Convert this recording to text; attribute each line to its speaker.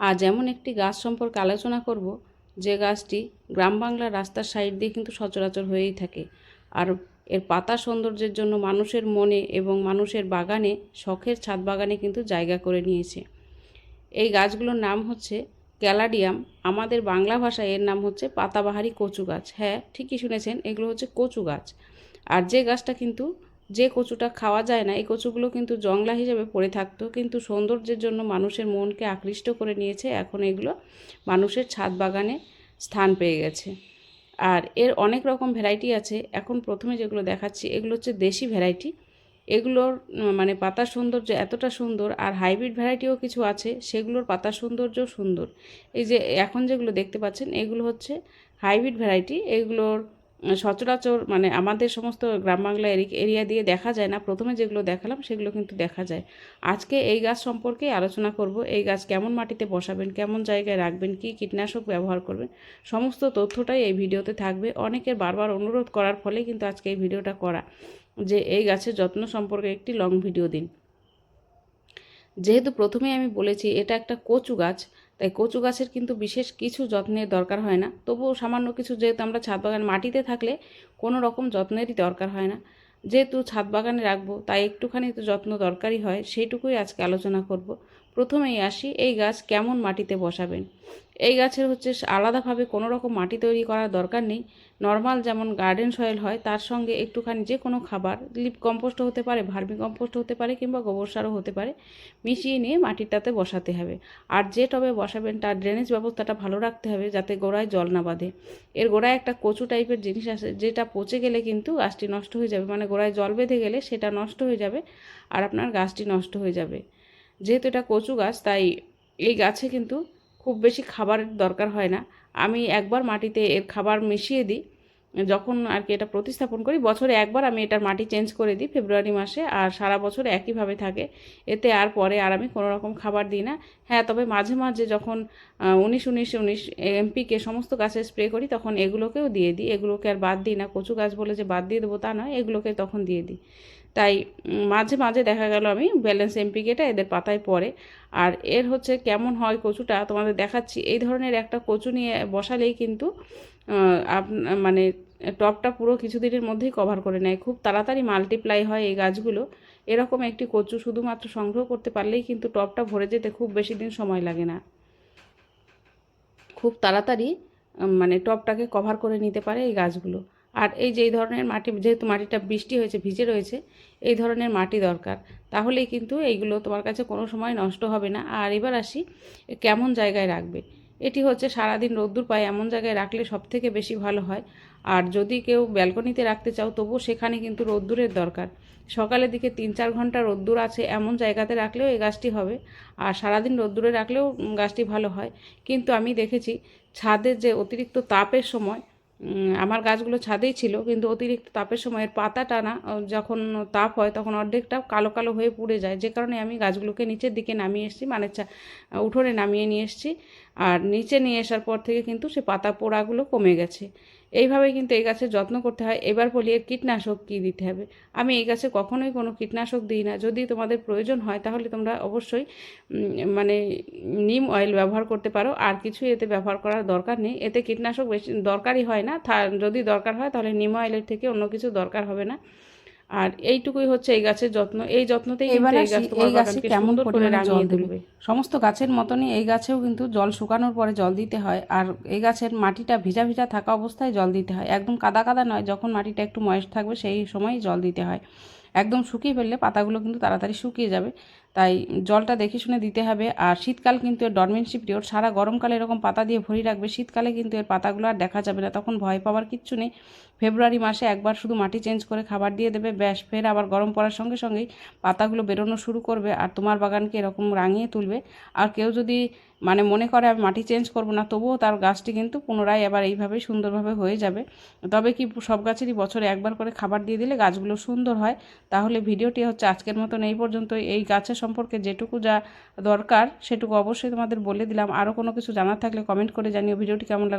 Speaker 1: আজ এমন একটি গাছ সম্পর্কে আলোচনা করব, যে গাছটি গ্রাম বাংলার রাস্তার সাইড দিয়ে কিন্তু সচরাচর হয়েই থাকে। আর এর পাতা সৌন্দর্যের জন্য মানুষের মনে এবং মানুষের বাগানে, শখের ছাদ বাগানে কিন্তু জায়গা করে নিয়েছে। এই গাছগুলোর নাম হচ্ছে ক্যালাডিয়াম আমাদের বাংলা ভাষায় এর নাম হচ্ছে পাতাবাহারি কচু গাছ হ্যাঁ ঠিকই শুনেছেন, এগুলো হচ্ছে কচু গাছ আর যে গাছটা কিন্তু যে কচুটা খাওয়া যায় না, এই কচুগুলো কিন্তু জংলা হিসেবে পড়ে থাকতো, কিন্তু সৌন্দর্যের জন্য মানুষের মনকে আকৃষ্ট করে নিয়েছে। এখন এগুলো মানুষের ছাদ বাগানে স্থান পেয়ে গেছে। আর এর অনেক রকম ভ্যারাইটি আছে। এখন প্রথমে যেগুলো দেখাচ্ছি, এগুলো হচ্ছে দেশি ভ্যারাইটি। এগুলোর মানে পাতার সৌন্দর্য এতটা সুন্দর, আর হাইব্রিড ভ্যারাইটিও কিছু আছে, সেগুলোর পাতার সৌন্দর্য সুন্দর। এই যে এখন যেগুলো দেখতে পাচ্ছেন, এগুলো হচ্ছে হাইব্রিড ভ্যারাইটি। এগুলোর সচরাচর মানে আমাদের সমস্ত গ্রাম বাংলা এরি- এরিয়া দিয়ে দেখা যায় না। প্রথমে যেগুলো দেখালাম, সেগুলো কিন্তু দেখা যায়। আজকে এই গাছ সম্পর্কে আলোচনা করব, এই গাছ কেমন মাটিতে বসাবেন, কেমন জায়গায় রাখবেন, কী কীটনাশক ব্যবহার করবেন, সমস্ত তথ্যটাই এই ভিডিওতে থাকবে। অনেকের বারবার অনুরোধ করার ফলে কিন্তু আজকে এই ভিডিওটা করা, যে এই গাছের যত্ন সম্পর্কে একটি লং ভিডিও দিন। যেহেতু প্রথমেই আমি বলেছি, এটা একটা কচু গাছ তাই কচু গাছের কিন্তু বিশেষ কিছু যত্নের দরকার হয় না। তবুও সামান্য কিছু যেহেতু আমরা ছাদ বাগান মাটিতে থাকলে কোনো রকম যত্নেরই দরকার হয় না। যেহেতু ছাদ বাগানে রাখব, তাই একটুখানি তো যত্ন দরকারই হয়, সেইটুকুই আজকে আলোচনা করব। প্রথমেই আসি, এই গাছ কেমন মাটিতে বসাবেন? এই গাছের হচ্ছে আলাদাভাবে কোনো রকম মাটি তৈরি করার দরকার নেই। নর্মাল যেমন গার্ডেন সয়েল হয়, তার সঙ্গে একটুখানি যে কোনো খাবার, লিপ কম্পোস্ট হতে পারে, ভার্মি কম্পোস্ট হতে পারে কিংবা গোবর সারও হতে পারে, মিশিয়ে নিয়ে মাটিটাতে বসাতে হবে। আর যে টবে বসাবেন তার ড্রেনেজ ব্যবস্থাটা ভালো রাখতে হবে যাতে গোড়ায় জল না বাঁধে। এর গোড়ায় একটা কচু টাইপের জিনিস আছে, যেটা পচে গেলে কিন্তু গাছটি নষ্ট হয়ে যাবে মানে গোড়ায় জল বেঁধে গেলে সেটা নষ্ট হয়ে যাবে আর আপনার গাছটি নষ্ট হয়ে যাবে। যেহেতু এটা কচু গাছ, তাই এই গাছে কিন্তু খুব বেশি খাবারের দরকার হয় না। আমি একবার মাটিতে এর খাবার মিশিয়ে দিই। যখন আর কি এটা প্রতিস্থাপন করি, বছরে একবার আমি এটার মাটি চেঞ্জ করে দিই ফেব্রুয়ারি মাসে আর সারা বছর একইভাবে থাকে। এতে আর পরে আর আমি কোনো রকম খাবার দিই না। হ্যাঁ তবে মাঝে মাঝে যখন উনিশ উনিশ উনিশ এমপিকে সমস্ত গাছে স্প্রে করি, তখন এগুলোকেও দিয়ে দিই। এগুলোকে আর বাদ দিই না। কচু গাছ বলে যে বাদ দিয়ে দেবো তা নয়, এগুলোকে তখন দিয়ে দিই। তাই মাঝে মাঝে দেখা গেল আমি ব্যালেন্স এমপিকেটা এদের পাতায় পড়ে। আর এর হচ্ছে কেমন হয় কচুটা তোমাদের দেখাচ্ছি। এই ধরনের একটা কচু নিয়ে বসালেই কিন্তু মানে টবটা পুরো কিছুদিনের মধ্যেই কভার করে নেয়। খুব তাড়াতাড়ি মাল্টিপ্লাই হয় এই গাছগুলো। এরকম একটি কচু শুধুমাত্র সংগ্রহ করতে পারলেই কিন্তু টবটা ভরে যেতে খুব বেশি দিন সময় লাগে না। খুব তাড়াতাড়ি মানে টবটাকে কভার করে নিতে পারে এই গাছগুলো। আর এই যে ধরনের মাটি, যেহেতু মাটিটা বৃষ্টি হয়েছে, ভিজে রয়েছে, এই ধরনের মাটি দরকার। তাহলেই কিন্তু এইগুলো তোমার কাছে কোনো সময় নষ্ট হবে না। আর এবার আসি, কেমন জায়গায় রাখবে? এটি হচ্ছে সারাদিন রোদ্দুর পায় এমন জায়গায় রাখলে সব থেকে বেশি ভালো হয়। আর যদি কেউ ব্যালকনিতে রাখতে চাও, তবুও সেখানে কিন্তু রোদ্দুরের দরকার। সকালের দিকে তিন চার ঘণ্টা রোদ্দুর আছে এমন জায়গাতে রাখলেও এই গাছটি হবে। আর সারাদিন রোদ্দুরে রাখলেও গাছটি ভালো হয়। কিন্তু আমি দেখেছি, ছাদের যে অতিরিক্ত তাপের সময় আমার গাছগুলো ছাদেই ছিল, কিন্তু অতিরিক্ত তাপের সময়ের পাতাটা না যখন তাপ হয় তখন অর্ধেকটা কালো কালো হয়ে পুড়ে যায়। যে কারণে আমি গাছগুলোকে নিচের দিকে নামিয়ে এসেছি মানে উঠোনে নামিয়ে নিয়ে এসেছি। আর নিচে নিয়ে আসার পর থেকে কিন্তু সে পাতা পোড়াগুলো কমে গেছে। এইভাবেই কিন্তু এই গাছের যত্ন করতে হয়। এবার বলি এর কীটনাশক কী দিতে হবে? আমি এই গাছে কখনোই কোনো কীটনাশক দিই না। যদি তোমাদের প্রয়োজন হয়, তাহলে তোমরা অবশ্যই মানে নিম অয়েল ব্যবহার করতে পারো। আর কিছুই এতে ব্যবহার করার দরকার নেই। এতে কীটনাশক বেশি দরকারই হয় না। যদি দরকার হয়, তাহলে নিম অয়েলের থেকে অন্য কিছু দরকার হবে না। আর এইটুকুই হচ্ছে এই গাছের যত্ন। এই যত্নতেই
Speaker 2: এবার
Speaker 1: এই গাছ
Speaker 2: কেমন
Speaker 1: করে
Speaker 2: জল দেবে? সমস্ত গাছের মতনই এই গাছেও কিন্তু জল শুকানোর পরে জল দিতে হয় আর এই গাছের মাটিটা ভিজা ভিজা থাকা অবস্থায় জল দিতে হয়। একদম কাদা কাদা নয় যখন মাটিটা একটু ময়েস থাকবে সেই সময়ই জল দিতে হয়। একদম শুকিয়ে ফেললে পাতাগুলো কিন্তু তাড়াতাড়ি শুকিয়ে যাবে। তাই জলটা দেখে শুনে দিতে হবে। আর শীতকাল কিন্তু এর ডরমেন্সি পিরিয়ড সারা গরমকালে এরকম পাতা দিয়ে ভরি রাখবে। শীতকালে কিন্তু এর পাতাগুলো আর দেখা যাবে না, তখন ভয় পাওয়ার কিচ্ছু নেই। ফেব্রুয়ারি মাসে একবার শুধু মাটি চেঞ্জ করে খাবার দিয়ে দেবে, ব্যাস, ফের আবার গরম পড়ার সঙ্গে সঙ্গেই পাতাগুলো বেরোনো শুরু করবে আর তোমার বাগানকে এরকম রাঙিয়ে তুলবে। আর কেউ যদি মানে মনে করে আমি মাটি চেঞ্জ করব না, তবুও তার গাছটি কিন্তু পুনরায় আবার এইভাবে সুন্দরভাবে হয়ে যাবে। তবে কি সব গাছেরই বছরে একবার করে খাবার দিয়ে দিলে গাছগুলো সুন্দর হয়? তাহলে ভিডিওটি হচ্ছে আজকের মতন এই পর্যন্ত এই গাছের সম্পর্কে যেটুকু যা দরকার সেটুকু অবশ্যই তোমাদের বলে দিলাম। আরও কোনো কিছু জানার থাকলে কমেন্ট করে জানিও। ভিডিওটি কেমন লাগল?